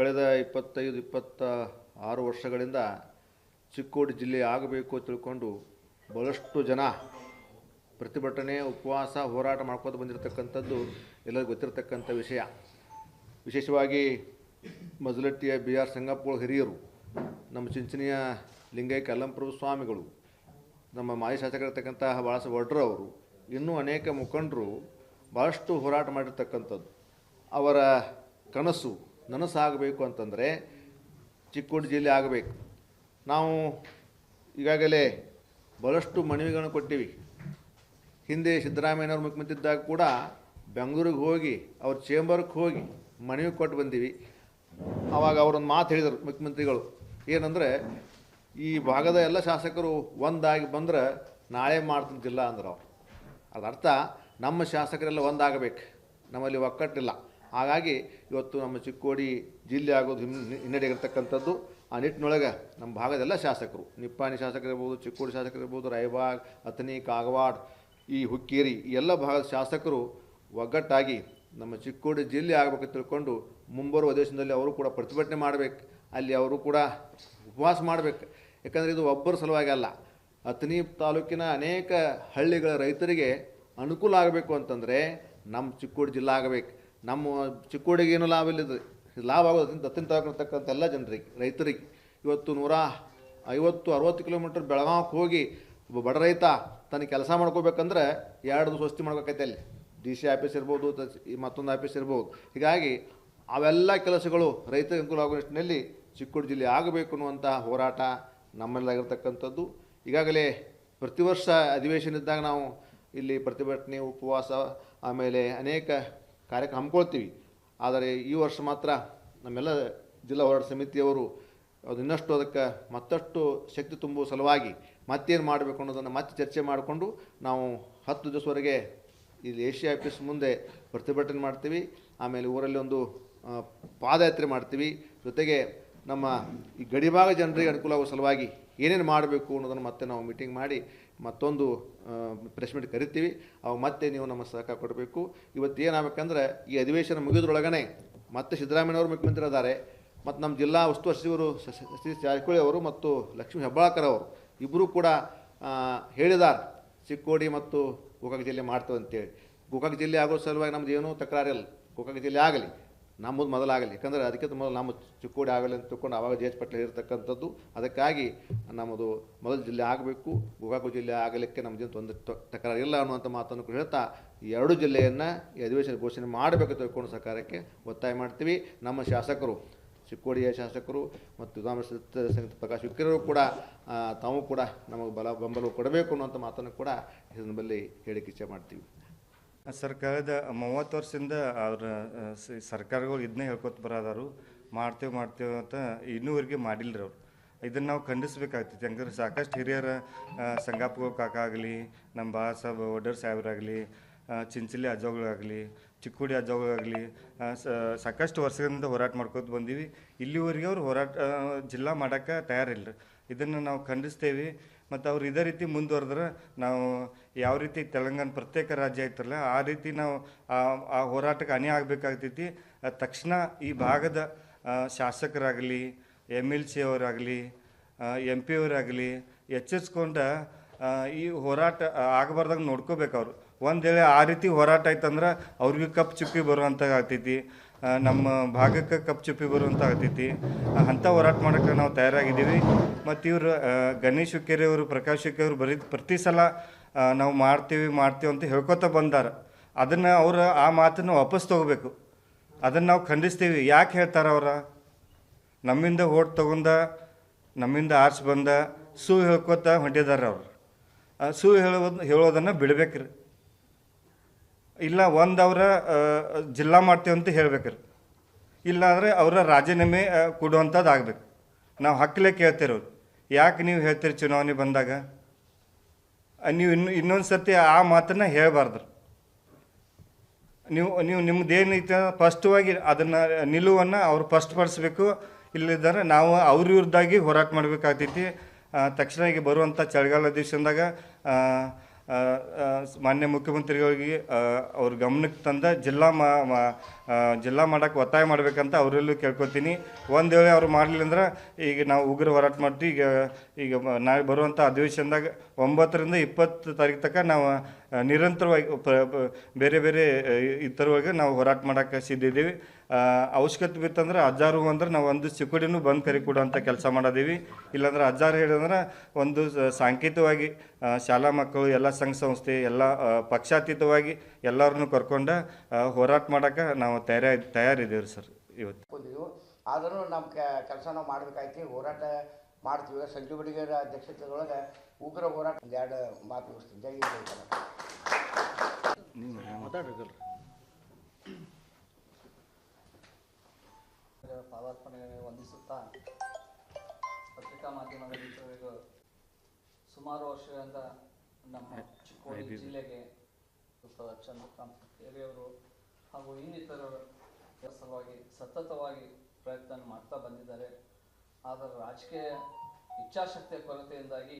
ಕಳೆದ ಇಪ್ಪತ್ತೈದು, ಇಪ್ಪತ್ತ ಆರು ವರ್ಷಗಳಿಂದ ಚಿಕ್ಕೋಡಿ ಜಿಲ್ಲೆ ಆಗಬೇಕು ತಿಳ್ಕೊಂಡು ಬಹಳಷ್ಟು ಜನ ಪ್ರತಿಭಟನೆ, ಉಪವಾಸ, ಹೋರಾಟ ಮಾಡ್ಕೊಂಡು ಬಂದಿರತಕ್ಕಂಥದ್ದು ಎಲ್ಲರಿಗೂ ಗೊತ್ತಿರತಕ್ಕಂಥ ವಿಷಯ. ವಿಶೇಷವಾಗಿ ಮಜಲಟ್ಟಿಯ ಬಿ ಆರ್ ಸಂಗಪ್ಪಗಳ ಹಿರಿಯರು, ನಮ್ಮ ಚಿಂಚಿನಿಯ ಲಿಂಗೈಕ್ಯ ಕಲ್ಲಂಪ್ರಭು ಸ್ವಾಮಿಗಳು, ನಮ್ಮ ಮಾಜಿ ಶಾಸಕರಿರ್ತಕ್ಕಂತಹ ಬಾಳಸ ವಡ್ರು ಅವರು, ಇನ್ನೂ ಅನೇಕ ಮುಖಂಡರು ಭಾಳಷ್ಟು ಹೋರಾಟ ಮಾಡಿರ್ತಕ್ಕಂಥದ್ದು. ಅವರ ಕನಸು ನನಸಾಗಬೇಕು ಅಂತಂದರೆ ಚಿಕ್ಕೋಡಿ ಜಿಲ್ಲೆ ಆಗಬೇಕು. ನಾವು ಈಗಾಗಲೇ ಭಾಳಷ್ಟು ಮನವಿಗಳನ್ನು ಕೊಟ್ಟಿವಿ. ಹಿಂದೆ ಸಿದ್ದರಾಮಯ್ಯನವರು ಮುಖ್ಯಮಂತ್ರಿ ಇದ್ದಾಗ ಕೂಡ ಬೆಂಗಳೂರಿಗೆ ಹೋಗಿ, ಅವ್ರ ಚೇಂಬರ್ಗೆ ಹೋಗಿ ಮನವಿ ಕೊಟ್ಟು ಬಂದೀವಿ. ಆವಾಗ ಅವರೊಂದು ಮಾತು ಹೇಳಿದರು ಮುಖ್ಯಮಂತ್ರಿಗಳು. ಏನಂದರೆ, ಈ ಭಾಗದ ಎಲ್ಲ ಶಾಸಕರು ಒಂದಾಗಿ ಬಂದ್ರೆ ನಾಳೆ ಮಾಡ್ತಿದ್ದಿಲ್ಲ ಅಂದ್ರೆ ಅವ್ರು. ಅದರ್ಥ ನಮ್ಮ ಶಾಸಕರೆಲ್ಲ ಒಂದಾಗಬೇಕು. ನಮ್ಮಲ್ಲಿ ಒಕ್ಕಟ್ಟಿಲ್ಲ. ಹಾಗಾಗಿ ಇವತ್ತು ನಮ್ಮ ಚಿಕ್ಕೋಡಿ ಜಿಲ್ಲೆ ಆಗೋದು ಹಿನ್ ಹಿನ್ನಡೆಗಿರ್ತಕ್ಕಂಥದ್ದು ಆ ನಿಟ್ಟಿನೊಳಗೆ ನಮ್ಮ ಭಾಗದೆಲ್ಲ ಶಾಸಕರು. ನಿಪ್ಪಾಣಿ ಶಾಸಕರಿರ್ಬೋದು, ಚಿಕ್ಕೋಡಿ ಶಾಸಕರಿರ್ಬೋದು ರಾಯಬಾಗ್ ಅಥನಿ ಕಾಗವಾಡ್, ಈ ಹುಕ್ಕೇರಿ ಎಲ್ಲ ಭಾಗದ ಶಾಸಕರು ಒಗ್ಗಟ್ಟಾಗಿ ನಮ್ಮ ಚಿಕ್ಕೋಡಿ ಜಿಲ್ಲೆ ಆಗಬೇಕಂತ ತಿಳ್ಕೊಂಡು ಮುಂಬರುವ ದೇಶದಲ್ಲಿ ಅವರು ಕೂಡ ಪ್ರತಿಭಟನೆ ಮಾಡಬೇಕು. ಅಲ್ಲಿ ಅವರು ಕೂಡ ಉಪವಾಸ ಮಾಡಬೇಕು. ಯಾಕಂದರೆ ಇದು ಒಬ್ಬರ ಸಲುವಾಗಿ ಅಲ್ಲ. ಅಥನಿ ತಾಲೂಕಿನ ಅನೇಕ ಹಳ್ಳಿಗಳ ರೈತರಿಗೆ ಅನುಕೂಲ ಆಗಬೇಕು ಅಂತಂದರೆ ನಮ್ಮ ಚಿಕ್ಕೋಡಿ ಜಿಲ್ಲೆ ಆಗಬೇಕು. ನಮ್ಮ ಚಿಕ್ಕೋಡಿಗೆ ಏನು ಲಾಭ ಇಲ್ಲದ, ಲಾಭ ಆಗೋದ್ರಿಂದ ದತ್ತಿನ ತಾಲೂಕಿರ್ತಕ್ಕಂಥ ಎಲ್ಲ ಜನರಿಗೆ, ರೈತರಿಗೆ ಇವತ್ತು ನೂರ ಐವತ್ತು, ಅರವತ್ತು ಕಿಲೋಮೀಟ್ರ್ ಬೆಳಗಾವಿಗೆ ಹೋಗಿ ಒಬ್ಬ ಬಡ ರೈತ ತನ್ನ ಕೆಲಸ ಮಾಡ್ಕೋಬೇಕಂದ್ರೆ ಎರಡು ಸ್ವಸ್ತಿ ವಸ್ತಿ ಮಾಡ್ಬೇಕೈತೆ ಅಲ್ಲಿ. ಡಿ ಸಿ ಆಫೀಸ್ ಇರ್ಬೋದು ಮತ್ತೊಂದು ಆಫೀಸ್ ಇರ್ಬೋದು. ಹೀಗಾಗಿ ಅವೆಲ್ಲ ಕೆಲಸಗಳು ರೈತರಿಗೆ ಅನುಕೂಲ ಆಗೋ ನಿಟ್ಟಿನಲ್ಲಿ ಚಿಕ್ಕೋಡಿ ಜಿಲ್ಲೆ ಆಗಬೇಕು ಅನ್ನುವಂತಹ ಹೋರಾಟ ನಮ್ಮಲ್ಲಾಗಿರ್ತಕ್ಕಂಥದ್ದು ಈಗಾಗಲೇ ಪ್ರತಿ ವರ್ಷ ಅಧಿವೇಶನ ಇದ್ದಾಗ ನಾವು ಇಲ್ಲಿ ಪ್ರತಿಭಟನೆ, ಉಪವಾಸ, ಆಮೇಲೆ ಅನೇಕ ಕಾರ್ಯಕ್ರಮ ಹಮ್ಮಿಕೊಳ್ತೀವಿ. ಆದರೆ ಈ ವರ್ಷ ಮಾತ್ರ ನಮ್ಮೆಲ್ಲ ಜಿಲ್ಲಾ ಹೋರಾಟ ಸಮಿತಿಯವರು ಅದು ಇನ್ನಷ್ಟು ಅದಕ್ಕೆ ಮತ್ತಷ್ಟು ಶಕ್ತಿ ತುಂಬುವ ಸಲುವಾಗಿ ಮತ್ತೇನು ಮಾಡಬೇಕು ಅನ್ನೋದನ್ನು ಮತ್ತೆ ಚರ್ಚೆ ಮಾಡಿಕೊಂಡು ನಾವು ಹತ್ತು ದಿವಸವರೆಗೆ ಇಲ್ಲಿ ಏಷ್ಯಾ ಆಫೀಸ್ ಮುಂದೆ ಪ್ರತಿಭಟನೆ ಮಾಡ್ತೀವಿ. ಆಮೇಲೆ ಊರಲ್ಲಿ ಒಂದು ಪಾದಯಾತ್ರೆ ಮಾಡ್ತೀವಿ. ಜೊತೆಗೆ ನಮ್ಮ ಈ ಗಡಿಭಾಗ ಜನರಿಗೆ ಅನುಕೂಲವಾಗುವ ಸಲುವಾಗಿ ಏನೇನು ಮಾಡಬೇಕು ಅನ್ನೋದನ್ನು ಮತ್ತೆ ನಾವು ಮೀಟಿಂಗ್ ಮಾಡಿ ಮತ್ತೊಂದು ಪ್ರೆಸ್ ಮೀಟ್ ಕರಿತೀವಿ. ಅವು ಮತ್ತೆ ನೀವು ನಮ್ಮ ಸಹಕಾರ ಕೊಡಬೇಕು. ಇವತ್ತು ಏನಾಗಬೇಕಂದ್ರೆ ಈ ಅಧಿವೇಶನ ಮುಗಿದ್ರೊಳಗನೆ ಮತ್ತೆ ಸಿದ್ದರಾಮಯ್ಯವರು ಮುಖ್ಯಮಂತ್ರಿ ಇದ್ದಾರೆ ಮತ್ತು ನಮ್ಮ ಜಿಲ್ಲಾ ಉಸ್ತುವಾರಿ ಸಚಿವರು ಜಾರಕಿಹೊಳಿ ಅವರು ಮತ್ತು ಲಕ್ಷ್ಮೀ ಹೆಬ್ಬಾಳ್ಕರ್ ಅವರು ಇಬ್ಬರೂ ಕೂಡ ಹೇಳಿದ್ದಾರೆ ಚಿಕ್ಕೋಡಿ ಮತ್ತು ಗೋಕಾಕ್ ಜಿಲ್ಲೆ ಮಾಡ್ತೇವೆ ಅಂತೇಳಿ. ಗೋಕಾಕ್ ಜಿಲ್ಲೆ ಆಗೋ ಸಲುವಾಗಿ ನಮ್ದು ಏನೂ ತಕರಾರಿಲ್ಲ. ಗೋಕಾಕ್ ಜಿಲ್ಲೆ ಆಗಲಿ. ನಮ್ಮದು ಮೊದಲಾಗಲಿ, ಯಾಕಂದರೆ ಅದಕ್ಕಿಂತ ಮೊದಲು ನಮ್ಮ ಚಿಕ್ಕೋಡಿ ಆಗಲಿ ಅಂತ ತಿಳ್ಕೊಂಡು ಆವಾಗ ಜೆ ಎಚ್ ಇರತಕ್ಕಂಥದ್ದು, ಅದಕ್ಕಾಗಿ ನಮ್ಮದು ಮೊದಲು ಜಿಲ್ಲೆ ಆಗಬೇಕು ಗೋಕಾಕು ಜಿಲ್ಲೆ ಆಗಲಿಕ್ಕೆ ನಮ್ಮದೇನು ತೊಂದರೆ, ತ- ತಕರಾರು ಇಲ್ಲ ಅನ್ನುವಂಥ ಮಾತನ್ನು ಹೇಳ್ತಾ ಎರಡು ಜಿಲ್ಲೆಯನ್ನು ಅಧಿವೇಶನ ಘೋಷಣೆ ಮಾಡಬೇಕು ತಿಳ್ಕೊಂಡು ಸರ್ಕಾರಕ್ಕೆ ಒತ್ತಾಯ ಮಾಡ್ತೀವಿ. ನಮ್ಮ ಶಾಸಕರು, ಚಿಕ್ಕೋಡಿಯ ಶಾಸಕರು ಮತ್ತು ವಿಧಾನ ಪ್ರಕಾಶ್ ವಿಕ್ರರು ಕೂಡ ತಾವು ಕೂಡ ನಮಗೆ ಬಲ ಬೆಂಬಲ ಕೊಡಬೇಕು ಅನ್ನುವಂಥ ಮಾತನ್ನು ಕೂಡ ಈ ಸಂದರ್ಭದಲ್ಲಿ ಹೇಳಿಕೆ ಇಚ್ಛೆ ಮಾಡ್ತೀವಿ. ಸರ್ ಕಳೆದ ಮೂವತ್ತು ವರ್ಷದಿಂದ ಅವ್ರ ಸರ್ಕಾರಗಳು ಇದನ್ನೇ ಹೇಳ್ಕೊತ ಬರೋದಾರು ಮಾಡ್ತೇವೆ ಮಾಡ್ತೇವೆ ಅಂತ ಇನ್ನೂವರೆಗೆ ಮಾಡಿಲ್ರಿ ಅವ್ರು. ಇದನ್ನು ನಾವು ಖಂಡಿಸ್ಬೇಕಾಗ್ತೈತಿ. ಹಂಗಾರೆ ಸಾಕಷ್ಟು ಹಿರಿಯರ ಸಂಗಾಪುರ ಕಾಕ ಆಗಲಿ, ನಮ್ಮ ಬಾಬಾ ಸಾಹೇಬ್ ಒಡರ್ ಸಾಹೇಬರಾಗಲಿ ಚಿಂಚಲಿ ಅಜ್ಜಗಳಾಗಲಿ, ಚಿಕ್ಕೋಡಿ ಅಜ್ಜಗಳಾಗಲಿ ಸಾಕಷ್ಟು ವರ್ಷಗಳಿಂದ ಹೋರಾಟ ಮಾಡ್ಕೊತ ಬಂದೀವಿ. ಇಲ್ಲಿವರೆಗೆ ಅವ್ರು ಹೋರಾಟ ಜಿಲ್ಲಾ ಮಾಡೋಕ್ಕೆ ತಯಾರಿಲ್ಲ ಇದನ್ನು ನಾವು ಖಂಡಿಸ್ತೇವೆ. ಮತ್ತು ಅವ್ರು ಇದೇ ರೀತಿ ಮುಂದುವರೆದ್ರೆ ನಾವು ಯಾವ ರೀತಿ ತೆಲಂಗಾಣ ಪ್ರತ್ಯೇಕ ರಾಜ್ಯ ಐತಲ್ಲ ಆ ರೀತಿ ನಾವು ಆ- ಹೋರಾಟಕ್ಕೆ ಅನಿ ಆಗಬೇಕಾಗ್ತೈತಿ. ತಕ್ಷಣ ಈ ಭಾಗದ ಶಾಸಕರಾಗಲಿ, ಎಂ ಎಲ್ ಸಿ ಅವರಾಗಲಿ ಎಂ ಪಿ ಅವರಾಗಲಿ ಎಚ್ಚರಿಸ್ಕೊಂಡ ಈ ಹೋರಾಟ ಆಗಬಾರ್ದಾಗ ನೋಡ್ಕೋಬೇಕು ಅವರು. ಒಂದು ವೇಳೆ ಆ ರೀತಿ ಹೋರಾಟ ಆಯ್ತಂದ್ರೆ ಅವ್ರಿಗೆ ಕಪ್ ಚುಕ್ಕಿ ಬರುವಂಥ ಆಗ್ತೈತಿ. ನಮ್ಮ ಭಾಗಕ್ಕೆ ಕಪ್ ಚುಪ್ಪಿ ಬರುವಂಥ ಆಗ್ತೈತಿ ಅಂಥ ಹೋರಾಟ ಮಾಡೋಕ್ಕೆ ನಾವು ತಯಾರಾಗಿದ್ದೀವಿ. ಮತ್ತು ಇವರು ಗಣೇಶ್ ಹುಕ್ಕೇರಿ ಅವರು, ಪ್ರಕಾಶ್ ಹುಕ್ಕೇರಿ ಅವರು ಬರೀ ಪ್ರತಿ ಸಲ ನಾವು ಮಾಡ್ತೀವಿ ಮಾಡ್ತೀವಿ ಅಂತ ಹೇಳ್ಕೊತ ಬಂದಾರ. ಅದನ್ನು ಅವರು ಆ ಮಾತನ್ನು ವಾಪಸ್ ತಗೋಬೇಕು. ಅದನ್ನು ನಾವು ಖಂಡಿಸ್ತೀವಿ. ಯಾಕೆ ಹೇಳ್ತಾರ ಅವರ? ನಮ್ಮಿಂದ ಓಟ್ ತೊಗೊಂಡ, ನಮ್ಮಿಂದ ಆರ್ಸ್ ಬಂದ, ಸು ಹೇಳ್ಕೊತ ಹೊಂಟಿದ್ದಾರೆ ಅವ್ರು. ಸು ಹೇಳೋದು, ಹೇಳೋದನ್ನು ಬಿಡ್ಬೇಕ್ರಿ. ಇಲ್ಲ ಒಂದು ಅವರ ಜಿಲ್ಲಾ ಮಾಡ್ತೀವಿ ಅಂತ ಹೇಳ್ಬೇಕ್ರಿ. ಇಲ್ಲಾಂದರೆ ಅವರ ರಾಜೀನಾಮೆ ಕೊಡುವಂಥದ್ದು ಆಗ್ಬೇಕು. ನಾವು ಹಕ್ಕಲೆ ಕೇಳ್ತಿರೋರು ಯಾಕೆ ನೀವು ಹೇಳ್ತೀರಿ ಚುನಾವಣೆ ಬಂದಾಗ? ನೀವು ಇನ್ನು ಇನ್ನೊಂದು ಸರ್ತಿ ಆ ಮಾತನ್ನು ಹೇಳಬಾರ್ದು ನೀವು ನೀವು ನಿಮ್ಮದೇನೈತೆ ಸ್ಪಷ್ಟವಾಗಿ ಅದನ್ನು ನಿಲುವನ್ನು ಅವ್ರು ಸ್ಪಷ್ಟಪಡಿಸ್ಬೇಕು. ಇಲ್ಲದಾರೆ ನಾವು ಅವ್ರ ವಿರುದ್ಧಾಗಿ ಹೋರಾಟ ಮಾಡಬೇಕಾಗ್ತೈತಿ. ತಕ್ಷಣ ಈಗ ಬರುವಂಥ ಚಳಿಗಾಲ ದಿವಸದಾಗ ಮಾನ್ಯ ಮುಖ್ಯಮಂತ್ರಿಗಳಿಗೆ ಅವ್ರ ಗಮನಕ್ಕೆ ತಂದ ಜಿಲ್ಲಾ ಮಾ ಜಿಲ್ಲಾ ಮಟ್ಟಕ್ಕೆ ಒತ್ತಾಯ ಮಾಡಬೇಕಂತ ಅವರಲ್ಲೂ ಕೇಳ್ಕೊತೀನಿ. ಒಂದು ವೇಳೆ ಅವರು ಮಾಡಲಿಲ್ಲ ಅಂದ್ರೆ ಈಗ ನಾವು ಉಗ್ರ ಹೋರಾಟ ಮಾಡ್ತೀವಿ. ಈಗ ಈಗ ನಾಳೆ ಬರುವಂಥ ಅಧಿವೇಶನದಾಗ ಒಂಬತ್ತರಿಂದ ಇಪ್ಪತ್ತು ತಾರೀಕು ತನಕ ನಾವು ನಿರಂತರವಾಗಿ ಬೇರೆ ಬೇರೆ ಇತರವಾಗಿ ನಾವು ಹೋರಾಟ ಮಾಡೋಕ್ಕೆ ಸಿದ್ದಿದ್ದೀವಿ ಅವಶ್ಯಕತೆ ಬಿತ್ತಂದ್ರೆ ಹಜಾರು ಅಂದ್ರೆ ನಾವು ಒಂದು ಸಿಕ್ಕುಡಿನೂ ಬಂದ್ ಕರಿ ಕೊಡುವಂಥ ಕೆಲಸ ಮಾಡದೀವಿ. ಇಲ್ಲಾಂದ್ರೆ ಹಜಾರು ಹೇಳಿದ್ರೆ ಒಂದು ಸಾಂಕೇತಿಕವಾಗಿ ಶಾಲಾ ಮಕ್ಕಳು, ಎಲ್ಲ ಸಂಘ ಸಂಸ್ಥೆ, ಎಲ್ಲ ಪಕ್ಷಾತೀತವಾಗಿ ಎಲ್ಲರನ್ನೂ ಕರ್ಕೊಂಡು ಹೋರಾಟ ಮಾಡೋಕ್ಕೆ ನಾವು ತಯಾರಿ ತಯಾರಿದ್ದೀವಿ ಸರ್ ಇವತ್ತು. ಆದರೂ ನಮ್ಮ ಕೆಲಸ ನಾವು ಮಾಡಬೇಕಾಯ್ತು ಹೋರಾಟ ಮಾಡ್ತೀವಿ. ಸಂಜು ಬಡಿಗರ ಅಧ್ಯಕ್ಷತೆಯೊಳಗೆ ಉಗ್ರ ಹೋರಾಟ ಒಂದೆರಡು ಮಾತು ಮುಗಿಸ್ತೀನಿ. ಜೈ. ಮಾತಾಡ್ರಿ ಪಾದಾರ್ಪಣೆ ವಂದಿಸುತ್ತಾ ಪತ್ರಿಕಾ ಮಾಧ್ಯಮದ ಮಿತ್ರರಿಗೂ ಸುಮಾರು ವರ್ಷಗಳಿಂದ ನಮ್ಮ ಚಿಕ್ಕೋಡಿ ಜಿಲ್ಲೆಗೆ ಡಾಕ್ಟರ್ ಚಂದ್ರಕಾಂತ್ ಹಿರಿಯವರು ಹಾಗೂ ಇನ್ನಿತರ ಕೆಲಸವಾಗಿ ಸತತವಾಗಿ ಪ್ರಯತ್ನ ಮಾಡ್ತಾ ಬಂದಿದ್ದಾರೆ. ಆದರೆ ರಾಜಕೀಯ ಇಚ್ಛಾಶಕ್ತಿಯ ಕೊರತೆಯಿಂದಾಗಿ